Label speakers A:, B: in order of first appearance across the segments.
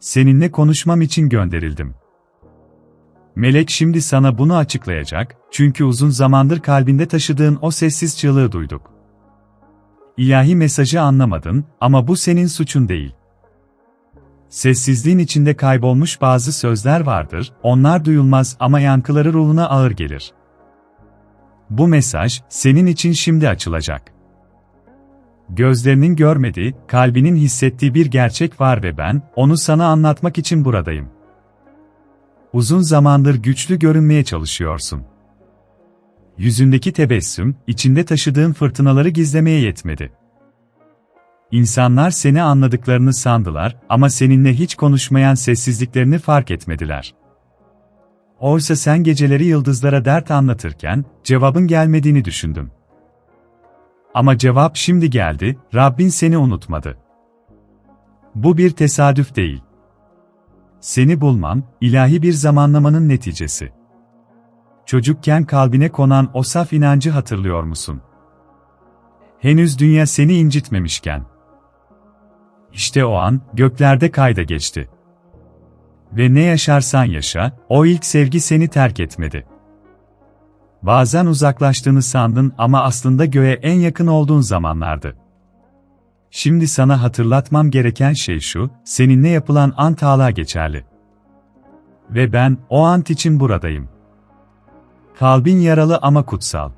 A: Seninle konuşmam için gönderildim. Melek şimdi sana bunu açıklayacak, çünkü uzun zamandır kalbinde taşıdığın o sessiz çığlığı duyduk. İlahi mesajı anlamadın ama bu senin suçun değil. Sessizliğin içinde kaybolmuş bazı sözler vardır, onlar duyulmaz ama yankıları ruhuna ağır gelir. Bu mesaj, senin için şimdi açılacak. Gözlerinin görmediği, kalbinin hissettiği bir gerçek var ve ben, onu sana anlatmak için buradayım. Uzun zamandır güçlü görünmeye çalışıyorsun. Yüzündeki tebessüm, içinde taşıdığın fırtınaları gizlemeye yetmedi. İnsanlar seni anladıklarını sandılar ama seninle hiç konuşmayan sessizliklerini fark etmediler. Oysa sen geceleri yıldızlara dert anlatırken, cevabın gelmediğini düşündüm. Ama cevap şimdi geldi, Rabbin seni unutmadı. Bu bir tesadüf değil. Seni bulmam, ilahi bir zamanlamanın neticesi. Çocukken kalbine konan o saf inancı hatırlıyor musun? Henüz dünya seni incitmemişken. İşte o an, göklerde kayda geçti. Ve ne yaşarsan yaşa, o ilk sevgi seni terk etmedi. Bazen uzaklaştığını sandın ama aslında göğe en yakın olduğun zamanlardı. Şimdi sana hatırlatmam gereken şey şu, seninle yapılan ant hala geçerli. Ve ben, o ant için buradayım. Kalbin yaralı ama kutsal.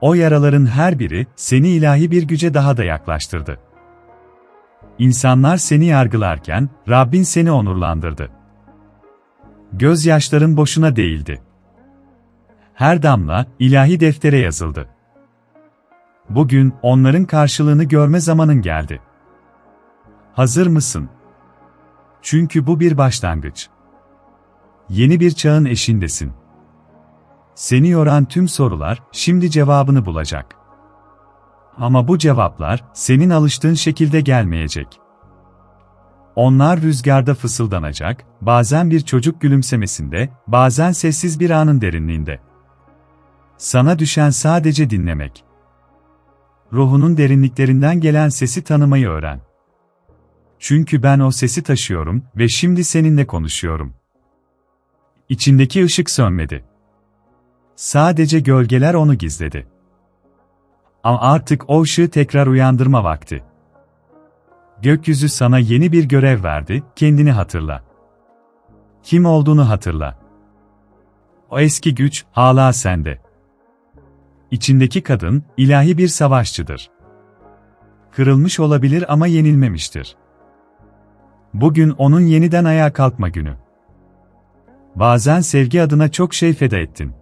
A: O yaraların her biri, seni ilahi bir güce daha da yaklaştırdı. İnsanlar seni yargılarken, Rabbin seni onurlandırdı. Gözyaşların boşuna değildi. Her damla, ilahi deftere yazıldı. Bugün, onların karşılığını görme zamanın geldi. Hazır mısın? Çünkü bu bir başlangıç. Yeni bir çağın eşindesin. Seni yoran tüm sorular, şimdi cevabını bulacak. Ama bu cevaplar, senin alıştığın şekilde gelmeyecek. Onlar rüzgarda fısıldanacak, bazen bir çocuk gülümsemesinde, bazen sessiz bir anın derinliğinde. Sana düşen sadece dinlemek. Ruhunun derinliklerinden gelen sesi tanımayı öğren. Çünkü ben o sesi taşıyorum ve şimdi seninle konuşuyorum. İçindeki ışık sönmedi. Sadece gölgeler onu gizledi. Ama artık o ışığı tekrar uyandırma vakti. Gökyüzü sana yeni bir görev verdi, kendini hatırla. Kim olduğunu hatırla. O eski güç hala sende. İçindeki kadın ilahi bir savaşçıdır. Kırılmış olabilir ama yenilmemiştir. Bugün onun yeniden ayağa kalkma günü. Bazen sevgi adına çok şey feda ettin.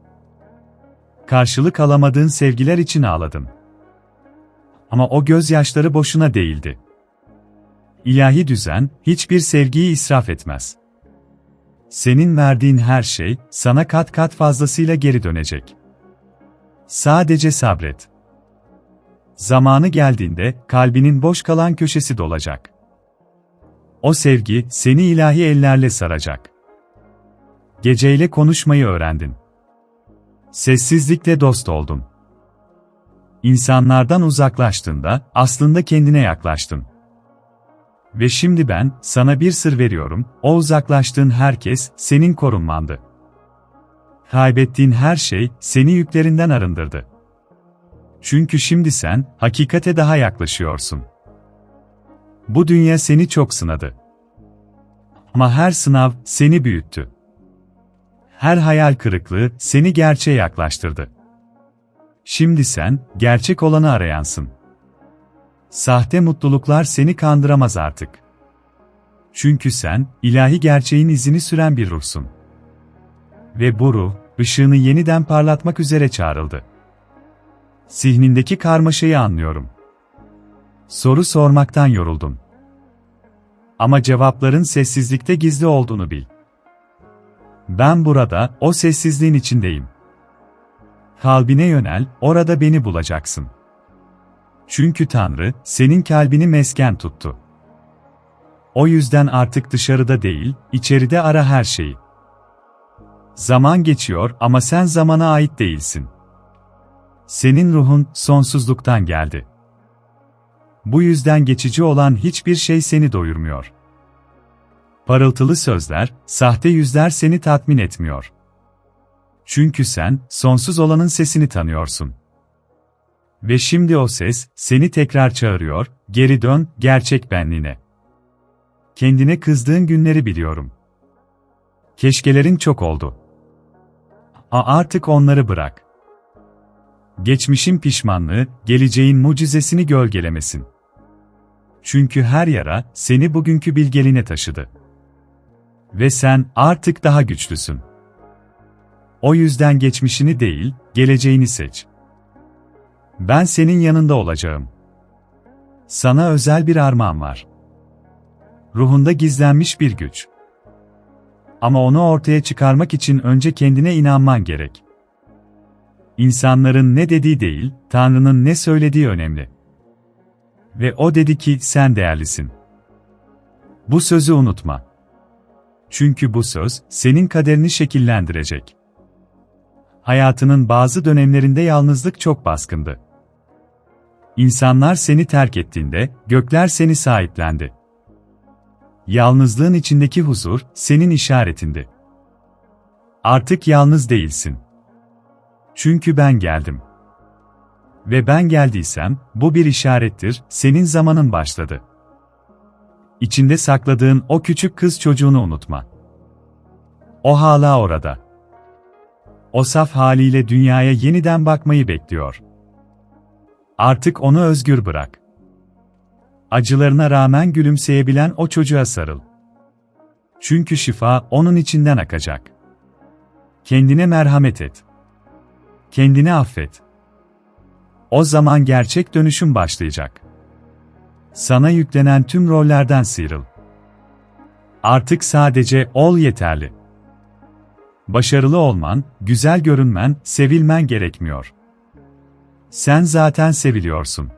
A: Karşılık alamadığın sevgiler için ağladın. Ama o gözyaşları boşuna değildi. İlahi düzen, hiçbir sevgiyi israf etmez. Senin verdiğin her şey, sana kat kat fazlasıyla geri dönecek. Sadece sabret. Zamanı geldiğinde, kalbinin boş kalan köşesi dolacak. O sevgi, seni ilahi ellerle saracak. Geceyle konuşmayı öğrendin. Sessizlikle dost oldun. İnsanlardan uzaklaştığında, aslında kendine yaklaştın. Ve şimdi ben, sana bir sır veriyorum, o uzaklaştığın herkes, senin korunmandı. Kaybettiğin her şey, seni yüklerinden arındırdı. Çünkü şimdi sen, hakikate daha yaklaşıyorsun. Bu dünya seni çok sınadı. Ama her sınav, seni büyüttü. Her hayal kırıklığı, seni gerçeğe yaklaştırdı. Şimdi sen, gerçek olanı arayansın. Sahte mutluluklar seni kandıramaz artık. Çünkü sen, ilahi gerçeğin izini süren bir ruhsun. Ve bu ruh, ışığını yeniden parlatmak üzere çağrıldı. Zihnindeki karmaşayı anlıyorum. Soru sormaktan yoruldun. Ama cevapların sessizlikte gizli olduğunu bil. Ben burada, o sessizliğin içindeyim. Kalbine yönel, orada beni bulacaksın. Çünkü Tanrı, senin kalbini mesken tuttu. O yüzden artık dışarıda değil, içeride ara her şeyi. Zaman geçiyor ama sen zamana ait değilsin. Senin ruhun sonsuzluktan geldi. Bu yüzden geçici olan hiçbir şey seni doyurmuyor. Parıltılı sözler, sahte yüzler seni tatmin etmiyor. Çünkü sen, sonsuz olanın sesini tanıyorsun. Ve şimdi o ses, seni tekrar çağırıyor, geri dön, gerçek benliğine. Kendine kızdığın günleri biliyorum. Keşkelerin çok oldu. A artık onları bırak. Geçmişin pişmanlığı, geleceğin mucizesini gölgelemesin. Çünkü her yara, seni bugünkü bilgeliğine taşıdı. Ve sen, artık daha güçlüsün. O yüzden geçmişini değil, geleceğini seç. Ben senin yanında olacağım. Sana özel bir armağan var. Ruhunda gizlenmiş bir güç. Ama onu ortaya çıkarmak için önce kendine inanman gerek. İnsanların ne dediği değil, Tanrı'nın ne söylediği önemli. Ve o dedi ki sen değerlisin. Bu sözü unutma. Çünkü bu söz senin kaderini şekillendirecek. Hayatının bazı dönemlerinde yalnızlık çok baskındı. İnsanlar seni terk ettiğinde gökler seni sahiplendi. Yalnızlığın içindeki huzur senin işaretindi. Artık yalnız değilsin. Çünkü ben geldim. Ve ben geldiysem, bu bir işarettir, senin zamanın başladı. İçinde sakladığın o küçük kız çocuğunu unutma. O hala orada. O saf haliyle dünyaya yeniden bakmayı bekliyor. Artık onu özgür bırak. Acılarına rağmen gülümseyebilen o çocuğa sarıl. Çünkü şifa onun içinden akacak. Kendine merhamet et. Kendini affet. O zaman gerçek dönüşüm başlayacak. Sana yüklenen tüm rollerden sıyrıl. Artık sadece ol yeterli. Başarılı olman, güzel görünmen, sevilmen gerekmiyor. Sen zaten seviliyorsun.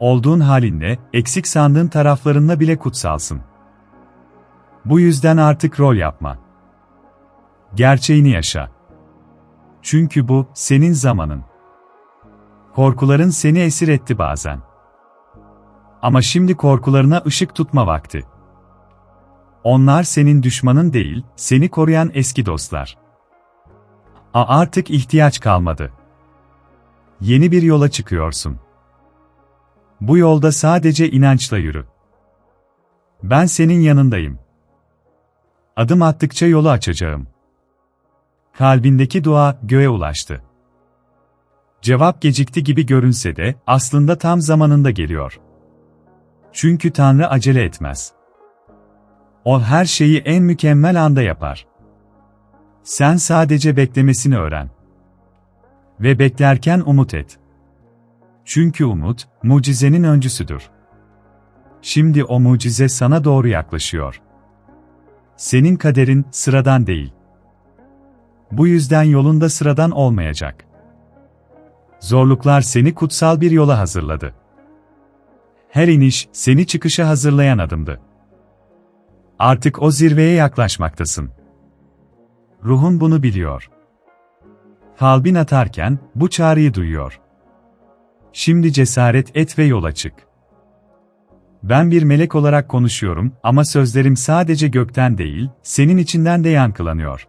A: Olduğun halinle, eksik sandığın taraflarınla bile kutsalsın. Bu yüzden artık rol yapma. Gerçeğini yaşa. Çünkü bu, senin zamanın. Korkuların seni esir etti bazen. Ama şimdi korkularına ışık tutma vakti. Onlar senin düşmanın değil, seni koruyan eski dostlar. A artık ihtiyaç kalmadı. Yeni bir yola çıkıyorsun. Bu yolda sadece inançla yürü. Ben senin yanındayım. Adım attıkça yolu açacağım. Kalbindeki dua göğe ulaştı. Cevap gecikti gibi görünse de aslında tam zamanında geliyor. Çünkü Tanrı acele etmez. O her şeyi en mükemmel anda yapar. Sen sadece beklemesini öğren. Ve beklerken umut et. Çünkü umut, mucizenin öncüsüdür. Şimdi o mucize sana doğru yaklaşıyor. Senin kaderin sıradan değil. Bu yüzden yolunda sıradan olmayacak. Zorluklar seni kutsal bir yola hazırladı. Her iniş seni çıkışa hazırlayan adımdı. Artık o zirveye yaklaşmaktasın. Ruhun bunu biliyor. Kalbin atarken bu çağrıyı duyuyor. Şimdi cesaret et ve yola çık. Ben bir melek olarak konuşuyorum ama sözlerim sadece gökten değil, senin içinden de yankılanıyor.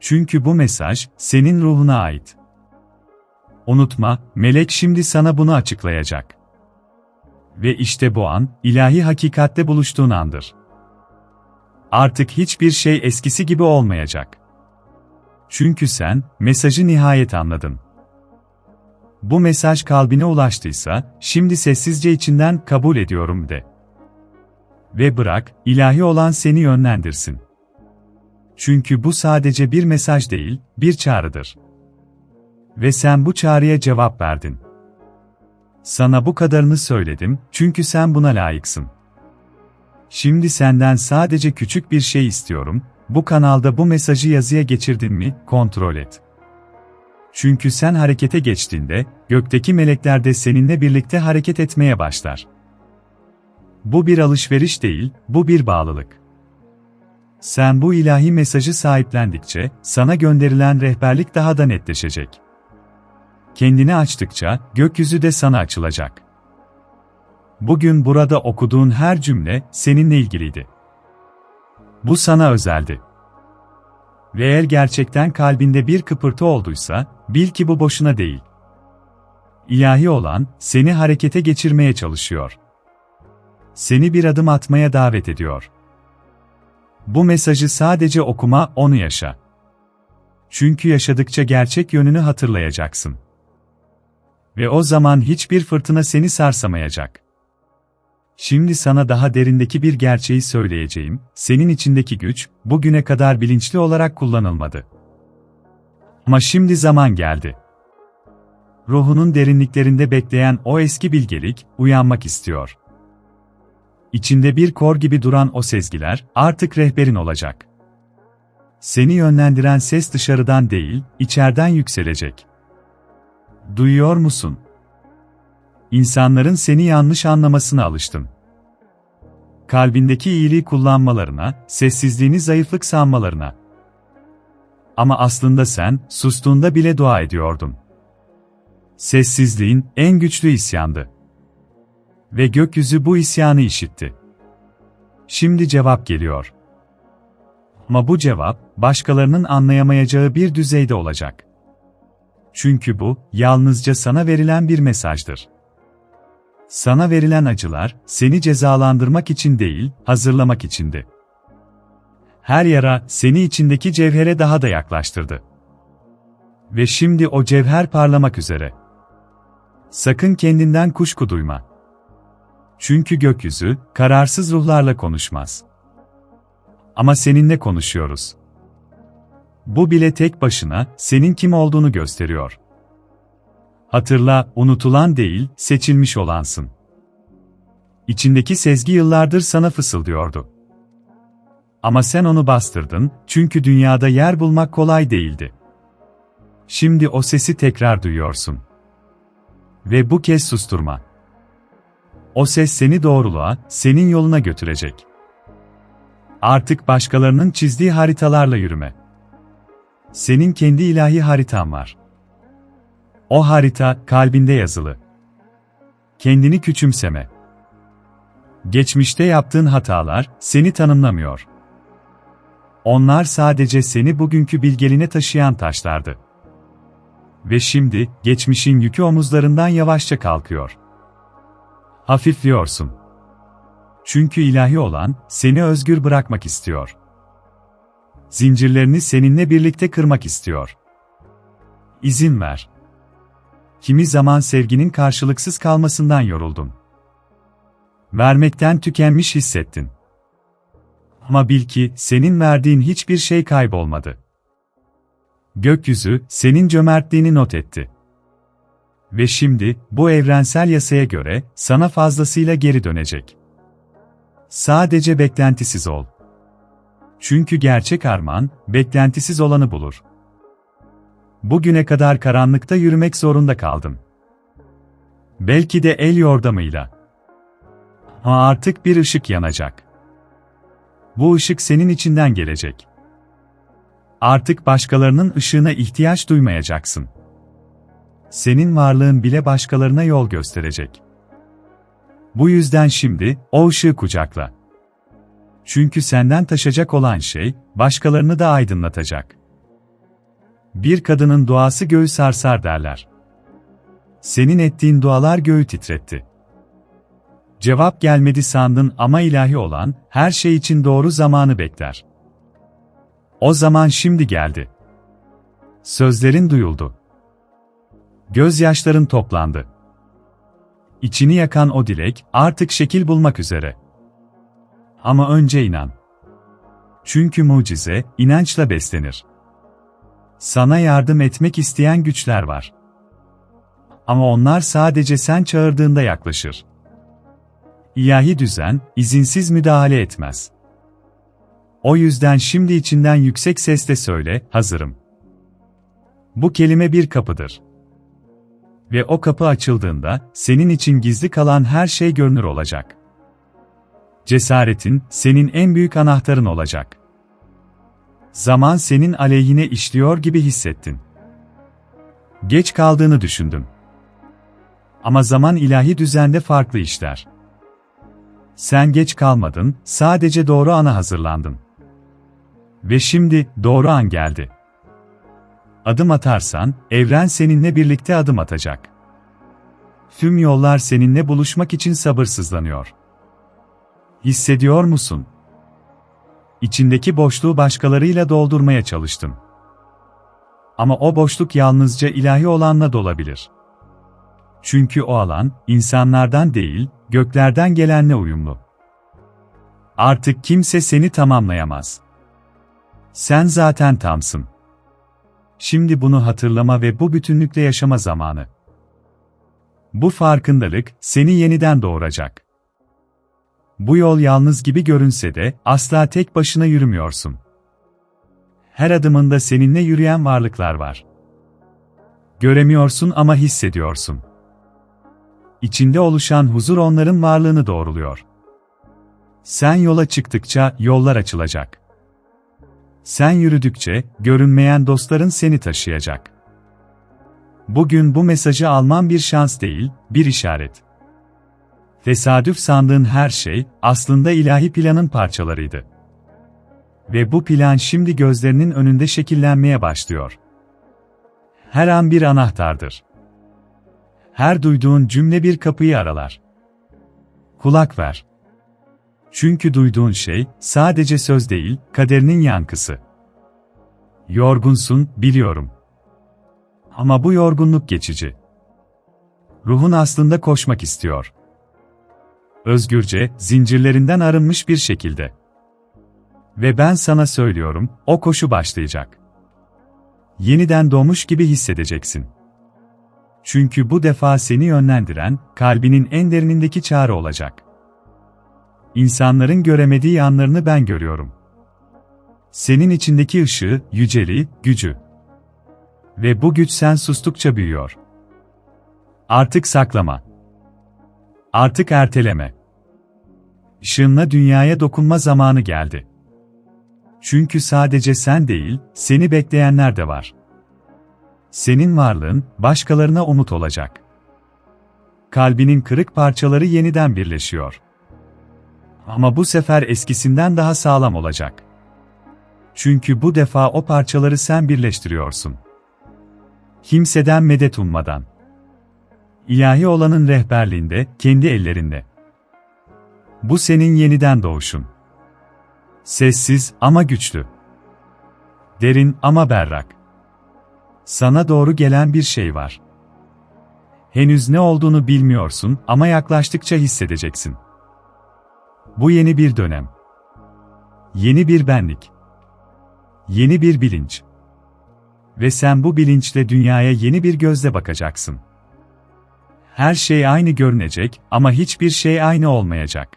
A: Çünkü bu mesaj senin ruhuna ait. Unutma, melek şimdi sana bunu açıklayacak. Ve işte bu an, ilahi hakikatte buluştuğun andır. Artık hiçbir şey eskisi gibi olmayacak. Çünkü sen, mesajı nihayet anladın. Bu mesaj kalbine ulaştıysa, şimdi sessizce içinden kabul ediyorum de. Ve bırak, ilahi olan seni yönlendirsin. Çünkü bu sadece bir mesaj değil, bir çağrıdır. Ve sen bu çağrıya cevap verdin. Sana bu kadarını söyledim, çünkü sen buna layıksın. Şimdi senden sadece küçük bir şey istiyorum, bu kanalda bu mesajı yazıya geçirdin mi, kontrol et. Çünkü sen harekete geçtiğinde, gökteki melekler de seninle birlikte hareket etmeye başlar. Bu bir alışveriş değil, bu bir bağlılık. Sen bu ilahi mesajı sahiplendikçe, sana gönderilen rehberlik daha da netleşecek. Kendini açtıkça, gökyüzü de sana açılacak. Bugün burada okuduğun her cümle, seninle ilgiliydi. Bu sana özeldi. Ve eğer gerçekten kalbinde bir kıpırtı olduysa, bil ki bu boşuna değil. İlahi olan, seni harekete geçirmeye çalışıyor. Seni bir adım atmaya davet ediyor. Bu mesajı sadece okuma, onu yaşa. Çünkü yaşadıkça gerçek yönünü hatırlayacaksın. Ve o zaman hiçbir fırtına seni sarsamayacak. Şimdi sana daha derindeki bir gerçeği söyleyeceğim, senin içindeki güç, bugüne kadar bilinçli olarak kullanılmadı. Ama şimdi zaman geldi. Ruhunun derinliklerinde bekleyen o eski bilgelik, uyanmak istiyor. İçinde bir kor gibi duran o sezgiler, artık rehberin olacak. Seni yönlendiren ses dışarıdan değil, içeriden yükselecek. Duyuyor musun? İnsanların seni yanlış anlamasına alıştın. Kalbindeki iyiliği kullanmalarına, sessizliğini zayıflık sanmalarına. Ama aslında sen, sustuğunda bile dua ediyordun. Sessizliğin en güçlü isyandı. Ve gökyüzü bu isyanı işitti. Şimdi cevap geliyor. Ama bu cevap, başkalarının anlayamayacağı bir düzeyde olacak. Çünkü bu, yalnızca sana verilen bir mesajdır. Sana verilen acılar, seni cezalandırmak için değil, hazırlamak içindi. Her yara, seni içindeki cevhere daha da yaklaştırdı. Ve şimdi o cevher parlamak üzere. Sakın kendinden kuşku duyma. Çünkü gökyüzü, kararsız ruhlarla konuşmaz. Ama seninle konuşuyoruz. Bu bile tek başına, senin kim olduğunu gösteriyor. Hatırla, unutulan değil, seçilmiş olansın. İçindeki sezgi yıllardır sana fısıldıyordu. Ama sen onu bastırdın, çünkü dünyada yer bulmak kolay değildi. Şimdi o sesi tekrar duyuyorsun. Ve bu kez susturma. O ses seni doğruluğa, senin yoluna götürecek. Artık başkalarının çizdiği haritalarla yürüme. Senin kendi ilahi haritan var. O harita kalbinde yazılı. Kendini küçümseme. Geçmişte yaptığın hatalar seni tanımlamıyor. Onlar sadece seni bugünkü bilgeline taşıyan taşlardı. Ve şimdi geçmişin yükü omuzlarından yavaşça kalkıyor. Hafifliyorsun. Çünkü ilahi olan seni özgür bırakmak istiyor. Zincirlerini seninle birlikte kırmak istiyor. İzin ver. Kimi zaman sevginin karşılıksız kalmasından yoruldun. Vermekten tükenmiş hissettin. Ama bil ki senin verdiğin hiçbir şey kaybolmadı. Gökyüzü senin cömertliğini not etti. Ve şimdi bu evrensel yasaya göre sana fazlasıyla geri dönecek. Sadece beklentisiz ol. Çünkü gerçek armağan beklentisiz olanı bulur. Bugüne kadar karanlıkta yürümek zorunda kaldım. Belki de el yordamıyla. Ama artık bir ışık yanacak. Bu ışık senin içinden gelecek. Artık başkalarının ışığına ihtiyaç duymayacaksın. Senin varlığın bile başkalarına yol gösterecek. Bu yüzden şimdi o ışığı kucakla. Çünkü senden taşacak olan şey başkalarını da aydınlatacak. Bir kadının duası göğü sarsar derler. Senin ettiğin dualar göğü titretti. Cevap gelmedi sandın ama ilahi olan, her şey için doğru zamanı bekler. O zaman şimdi geldi. Sözlerin duyuldu. Gözyaşların toplandı. İçini yakan o dilek, artık şekil bulmak üzere. Ama önce inan. Çünkü mucize, inançla beslenir. Sana yardım etmek isteyen güçler var. Ama onlar sadece sen çağırdığında yaklaşır. İlahi düzen, izinsiz müdahale etmez. O yüzden şimdi içinden yüksek sesle söyle, hazırım. Bu kelime bir kapıdır. Ve o kapı açıldığında, senin için gizli kalan her şey görünür olacak. Cesaretin, senin en büyük anahtarın olacak. Zaman senin aleyhine işliyor gibi hissettin. Geç kaldığını düşündüm. Ama zaman ilahi düzende farklı işler. Sen geç kalmadın, sadece doğru ana hazırlandın. Ve şimdi doğru an geldi. Adım atarsan, evren seninle birlikte adım atacak. Tüm yollar seninle buluşmak için sabırsızlanıyor. Hissediyor musun? İçindeki boşluğu başkalarıyla doldurmaya çalıştın. Ama o boşluk yalnızca ilahi olanla dolabilir. Çünkü o alan, insanlardan değil, göklerden gelenle uyumlu. Artık kimse seni tamamlayamaz. Sen zaten tamsın. Şimdi bunu hatırlama ve bu bütünlükle yaşama zamanı. Bu farkındalık seni yeniden doğuracak. Bu yol yalnız gibi görünse de asla tek başına yürümüyorsun. Her adımında seninle yürüyen varlıklar var. Göremiyorsun ama hissediyorsun. İçinde oluşan huzur onların varlığını doğruluyor. Sen yola çıktıkça yollar açılacak. Sen yürüdükçe görünmeyen dostların seni taşıyacak. Bugün bu mesajı alman bir şans değil, bir işaret. Tesadüf sandığın her şey aslında ilahi planın parçalarıydı. Ve bu plan şimdi gözlerinin önünde şekillenmeye başlıyor. Her an bir anahtardır. Her duyduğun cümle bir kapıyı aralar. Kulak ver. Çünkü duyduğun şey sadece söz değil, kaderinin yankısı. Yorgunsun, biliyorum. Ama bu yorgunluk geçici. Ruhun aslında koşmak istiyor. Özgürce, zincirlerinden arınmış bir şekilde. Ve ben sana söylüyorum, o koşu başlayacak. Yeniden doğmuş gibi hissedeceksin. Çünkü bu defa seni yönlendiren, kalbinin en derinindeki çağrı olacak. İnsanların göremediği yanlarını ben görüyorum. Senin içindeki ışığı, yüceliği, gücü. Ve bu güç sen sustukça büyüyor. Artık saklama. Artık erteleme. Işığınla dünyaya dokunma zamanı geldi. Çünkü sadece sen değil, seni bekleyenler de var. Senin varlığın, başkalarına umut olacak. Kalbinin kırık parçaları yeniden birleşiyor. Ama bu sefer eskisinden daha sağlam olacak. Çünkü bu defa o parçaları sen birleştiriyorsun. Kimseden medet ummadan. İlahi olanın rehberliğinde, kendi ellerinde. Bu senin yeniden doğuşun. Sessiz ama güçlü. Derin ama berrak. Sana doğru gelen bir şey var. Henüz ne olduğunu bilmiyorsun ama yaklaştıkça hissedeceksin. Bu yeni bir dönem. Yeni bir benlik. Yeni bir bilinç. Ve sen bu bilinçle dünyaya yeni bir gözle bakacaksın. Her şey aynı görünecek ama hiçbir şey aynı olmayacak.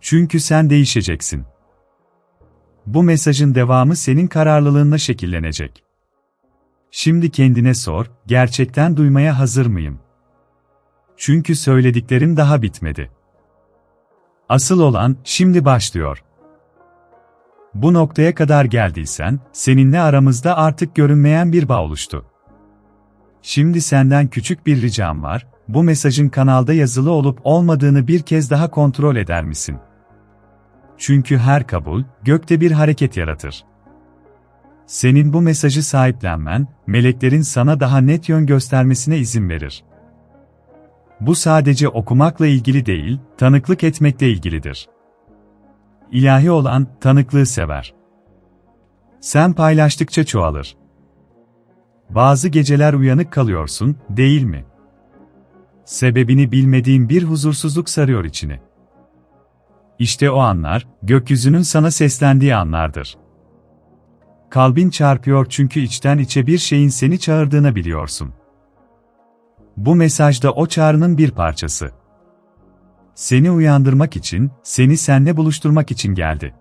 A: Çünkü sen değişeceksin. Bu mesajın devamı senin kararlılığınla şekillenecek. Şimdi kendine sor, gerçekten duymaya hazır mıyım? Çünkü söylediklerim daha bitmedi. Asıl olan şimdi başlıyor. Bu noktaya kadar geldiysen, seninle aramızda artık görünmeyen bir bağ oluştu. Şimdi senden küçük bir ricam var, bu mesajın kanalda yazılı olup olmadığını bir kez daha kontrol eder misin? Çünkü her kabul, gökte bir hareket yaratır. Senin bu mesajı sahiplenmen, meleklerin sana daha net yön göstermesine izin verir. Bu sadece okumakla ilgili değil, tanıklık etmekle ilgilidir. İlahi olan, tanıklığı sever. Sen paylaştıkça çoğalır. Bazı geceler uyanık kalıyorsun, değil mi? Sebebini bilmediğin bir huzursuzluk sarıyor içini. İşte o anlar, gökyüzünün sana seslendiği anlardır. Kalbin çarpıyor çünkü içten içe bir şeyin seni çağırdığını biliyorsun. Bu mesaj da o çağrının bir parçası. Seni uyandırmak için, seni senle buluşturmak için geldi.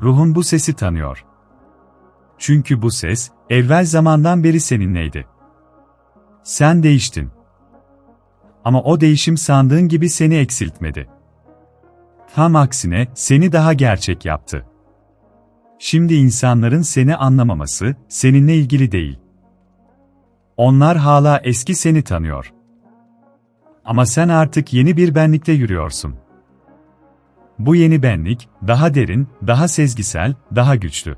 A: Ruhun bu sesi tanıyor. Çünkü bu ses, evvel zamandan beri seninleydi. Sen değiştin. Ama o değişim sandığın gibi seni eksiltmedi. Tam aksine, seni daha gerçek yaptı. Şimdi insanların seni anlamaması, seninle ilgili değil. Onlar hala eski seni tanıyor. Ama sen artık yeni bir benlikte yürüyorsun. Bu yeni benlik, daha derin, daha sezgisel, daha güçlü.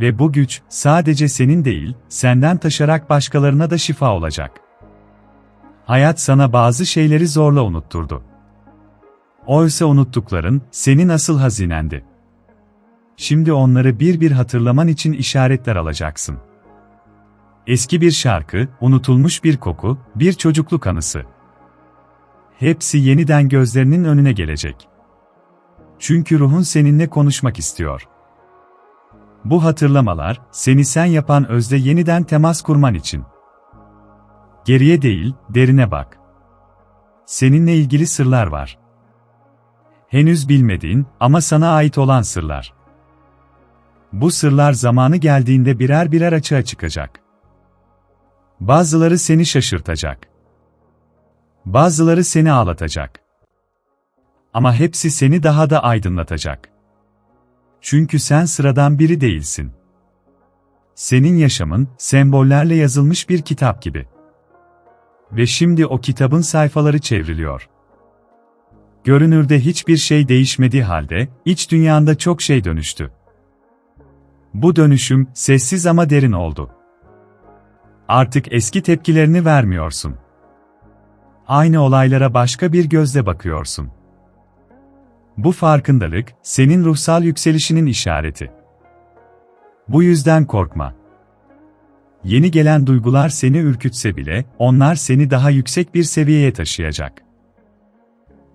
A: Ve bu güç, sadece senin değil, senden taşarak başkalarına da şifa olacak. Hayat sana bazı şeyleri zorla unutturdu. Oysa unuttukların, senin asıl hazinendi. Şimdi onları bir bir hatırlaman için işaretler alacaksın. Eski bir şarkı, unutulmuş bir koku, bir çocukluk anısı. Hepsi yeniden gözlerinin önüne gelecek. Çünkü ruhun seninle konuşmak istiyor. Bu hatırlamalar, seni sen yapan özle yeniden temas kurman için. Geriye değil, derine bak. Seninle ilgili sırlar var. Henüz bilmediğin ama sana ait olan sırlar. Bu sırlar zamanı geldiğinde birer birer açığa çıkacak. Bazıları seni şaşırtacak. Bazıları seni ağlatacak. Ama hepsi seni daha da aydınlatacak. Çünkü sen sıradan biri değilsin. Senin yaşamın, sembollerle yazılmış bir kitap gibi. Ve şimdi o kitabın sayfaları çevriliyor. Görünürde hiçbir şey değişmediği halde, iç dünyanda çok şey dönüştü. Bu dönüşüm, sessiz ama derin oldu. Artık eski tepkilerini vermiyorsun. Aynı olaylara başka bir gözle bakıyorsun. Bu farkındalık, senin ruhsal yükselişinin işareti. Bu yüzden korkma. Yeni gelen duygular seni ürkütse bile, onlar seni daha yüksek bir seviyeye taşıyacak.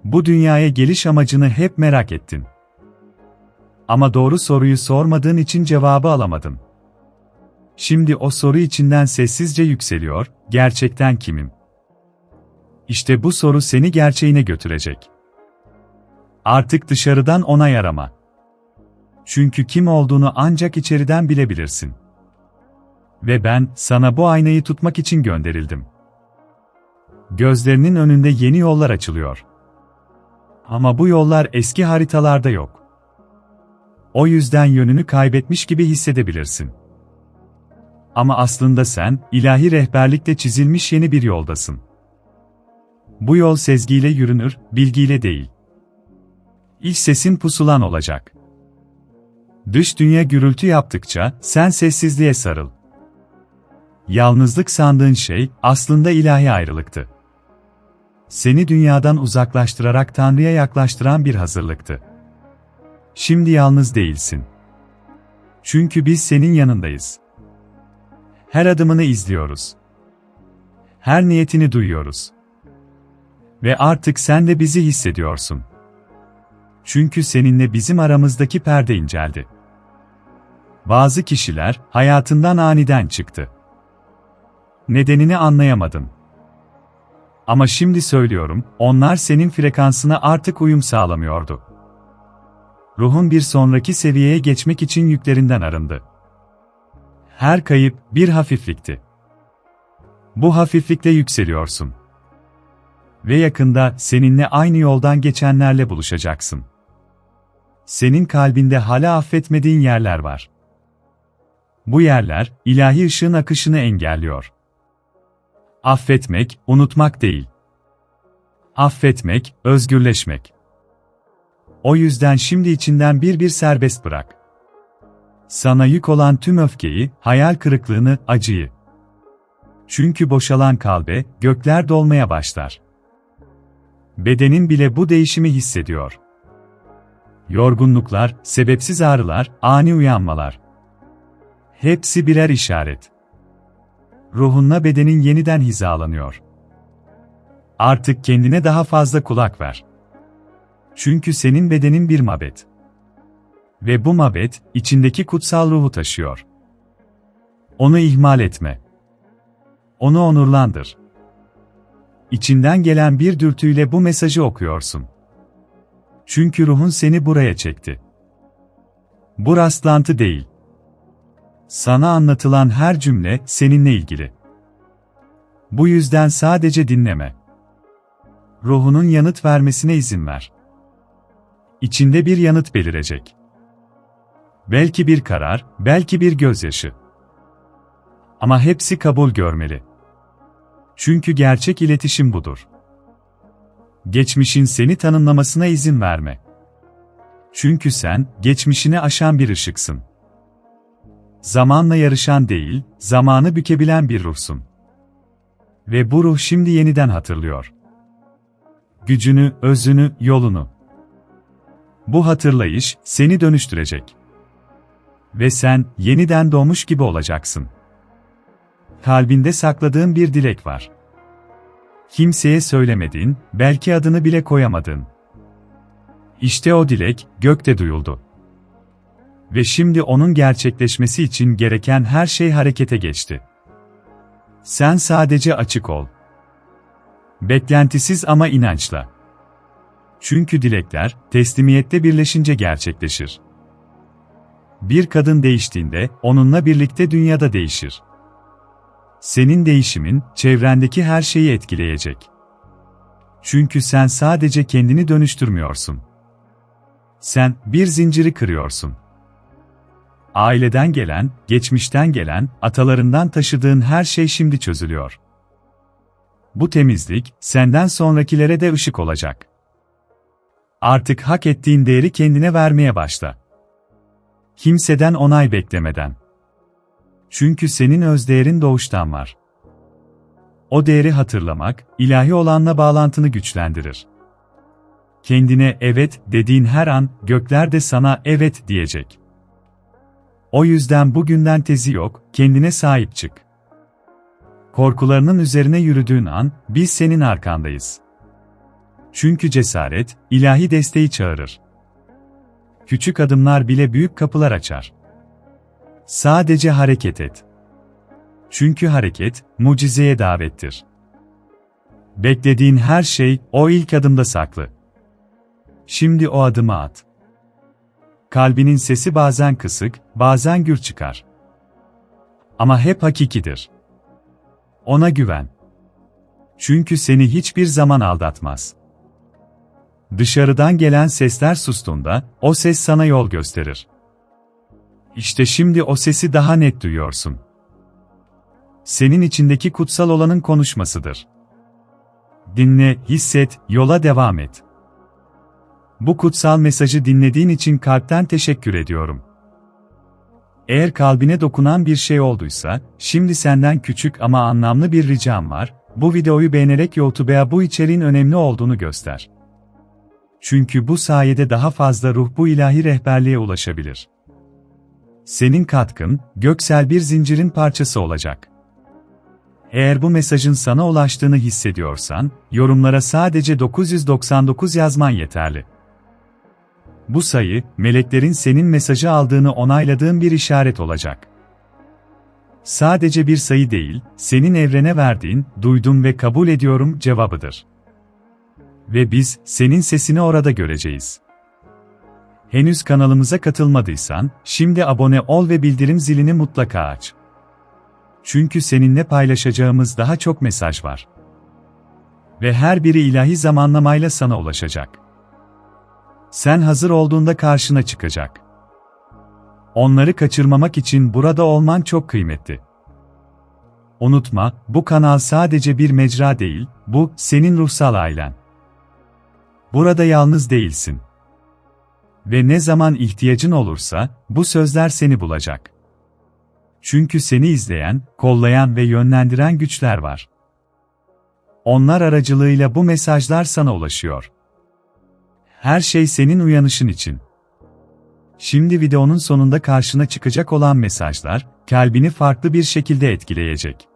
A: Bu dünyaya geliş amacını hep merak ettin. Ama doğru soruyu sormadığın için cevabı alamadın. Şimdi o soru içinden sessizce yükseliyor, gerçekten kimim? İşte bu soru seni gerçeğine götürecek. Artık dışarıdan onay arama. Çünkü kim olduğunu ancak içeriden bilebilirsin. Ve ben, sana bu aynayı tutmak için gönderildim. Gözlerinin önünde yeni yollar açılıyor. Ama bu yollar eski haritalarda yok. O yüzden yönünü kaybetmiş gibi hissedebilirsin. Ama aslında sen, ilahi rehberlikle çizilmiş yeni bir yoldasın. Bu yol sezgiyle yürünür, bilgiyle değil. İç sesin pusulan olacak. Dış dünya gürültü yaptıkça, sen sessizliğe sarıl. Yalnızlık sandığın şey, aslında ilahi ayrılıktı. Seni dünyadan uzaklaştırarak Tanrı'ya yaklaştıran bir hazırlıktı. Şimdi yalnız değilsin. Çünkü biz senin yanındayız. Her adımını izliyoruz. Her niyetini duyuyoruz. Ve artık sen de bizi hissediyorsun. Çünkü seninle bizim aramızdaki perde inceldi. Bazı kişiler hayatından aniden çıktı. Nedenini anlayamadın. Ama şimdi söylüyorum, onlar senin frekansına artık uyum sağlamıyordu. Ruhun bir sonraki seviyeye geçmek için yüklerinden arındı. Her kayıp bir hafiflikti. Bu hafiflikle yükseliyorsun. Ve yakında seninle aynı yoldan geçenlerle buluşacaksın. Senin kalbinde hala affetmediğin yerler var. Bu yerler, ilahi ışığın akışını engelliyor. Affetmek, unutmak değil. Affetmek, özgürleşmek. O yüzden şimdi içinden bir bir serbest bırak. Sana yük olan tüm öfkeyi, hayal kırıklığını, acıyı. Çünkü boşalan kalbe, gökler dolmaya başlar. Bedenin bile bu değişimi hissediyor. Yorgunluklar, sebepsiz ağrılar, ani uyanmalar. Hepsi birer işaret. Ruhunla bedenin yeniden hizalanıyor. Artık kendine daha fazla kulak ver. Çünkü senin bedenin bir mabet. Ve bu mabet, içindeki kutsal ruhu taşıyor. Onu ihmal etme. Onu onurlandır. İçinden gelen bir dürtüyle bu mesajı okuyorsun. Çünkü ruhun seni buraya çekti. Bu rastlantı değil. Sana anlatılan her cümle seninle ilgili. Bu yüzden sadece dinleme. Ruhunun yanıt vermesine izin ver. İçinde bir yanıt belirecek. Belki bir karar, belki bir gözyaşı. Ama hepsi kabul görmeli. Çünkü gerçek iletişim budur. Geçmişin seni tanımlamasına izin verme. Çünkü sen, geçmişini aşan bir ışıksın. Zamanla yarışan değil, zamanı bükebilen bir ruhsun. Ve bu ruh şimdi yeniden hatırlıyor. Gücünü, özünü, yolunu. Bu hatırlayış, seni dönüştürecek. Ve sen, yeniden doğmuş gibi olacaksın. Kalbinde sakladığın bir dilek var. Kimseye söylemedin, belki adını bile koyamadın. İşte o dilek, gökte duyuldu. Ve şimdi onun gerçekleşmesi için gereken her şey harekete geçti. Sen sadece açık ol. Beklentisiz ama inançla. Çünkü dilekler, teslimiyette birleşince gerçekleşir. Bir kadın değiştiğinde, onunla birlikte dünyada değişir. Senin değişimin, çevrendeki her şeyi etkileyecek. Çünkü sen sadece kendini dönüştürmüyorsun. Sen, bir zinciri kırıyorsun. Aileden gelen, geçmişten gelen, atalarından taşıdığın her şey şimdi çözülüyor. Bu temizlik, senden sonrakilere de ışık olacak. Artık hak ettiğin değeri kendine vermeye başla. Kimseden onay beklemeden. Çünkü senin özdeğerin doğuştan var. O değeri hatırlamak, ilahi olanla bağlantını güçlendirir. Kendine evet dediğin her an, gökler de sana evet diyecek. O yüzden bugünden tezi yok, kendine sahip çık. Korkularının üzerine yürüdüğün an, biz senin arkandayız. Çünkü cesaret, ilahi desteği çağırır. Küçük adımlar bile büyük kapılar açar. Sadece hareket et. Çünkü hareket, mucizeye davettir. Beklediğin her şey, o ilk adımda saklı. Şimdi o adımı at. Kalbinin sesi bazen kısık, bazen gür çıkar. Ama hep hakikidir. Ona güven. Çünkü seni hiçbir zaman aldatmaz. Dışarıdan gelen sesler sustuğunda, o ses sana yol gösterir. İşte şimdi o sesi daha net duyuyorsun. Senin içindeki kutsal olanın konuşmasıdır. Dinle, hisset, yola devam et. Bu kutsal mesajı dinlediğin için kalpten teşekkür ediyorum. Eğer kalbine dokunan bir şey olduysa, şimdi senden küçük ama anlamlı bir ricam var, bu videoyu beğenerek YouTube'a bu içeriğin önemli olduğunu göster. Çünkü bu sayede daha fazla ruh bu ilahi rehberliğe ulaşabilir. Senin katkın, göksel bir zincirin parçası olacak. Eğer bu mesajın sana ulaştığını hissediyorsan, yorumlara sadece 999 yazman yeterli. Bu sayı, meleklerin senin mesajı aldığını onayladığın bir işaret olacak. Sadece bir sayı değil, senin evrene verdiğin, duydum ve kabul ediyorum cevabıdır. Ve biz, senin sesini orada göreceğiz. Henüz kanalımıza katılmadıysan, şimdi abone ol ve bildirim zilini mutlaka aç. Çünkü seninle paylaşacağımız daha çok mesaj var. Ve her biri ilahi zamanlamayla sana ulaşacak. Sen hazır olduğunda karşına çıkacak. Onları kaçırmamak için burada olman çok kıymetli. Unutma, bu kanal sadece bir mecra değil, bu senin ruhsal ailen. Burada yalnız değilsin. Ve ne zaman ihtiyacın olursa, bu sözler seni bulacak. Çünkü seni izleyen, kollayan ve yönlendiren güçler var. Onlar aracılığıyla bu mesajlar sana ulaşıyor. Her şey senin uyanışın için. Şimdi videonun sonunda karşına çıkacak olan mesajlar, kalbini farklı bir şekilde etkileyecek.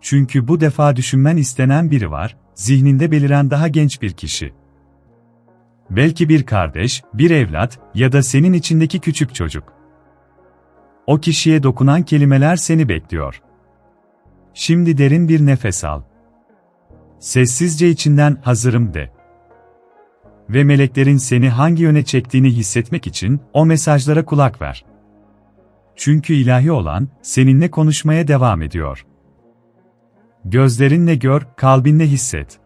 A: Çünkü bu defa düşünmen istenen biri var, zihninde beliren daha genç bir kişi. Belki bir kardeş, bir evlat ya da senin içindeki küçük çocuk. O kişiye dokunan kelimeler seni bekliyor. Şimdi derin bir nefes al. Sessizce içinden hazırım de. Ve meleklerin seni hangi yöne çektiğini hissetmek için o mesajlara kulak ver. Çünkü ilahi olan seninle konuşmaya devam ediyor. Gözlerinle gör, kalbinle hisset.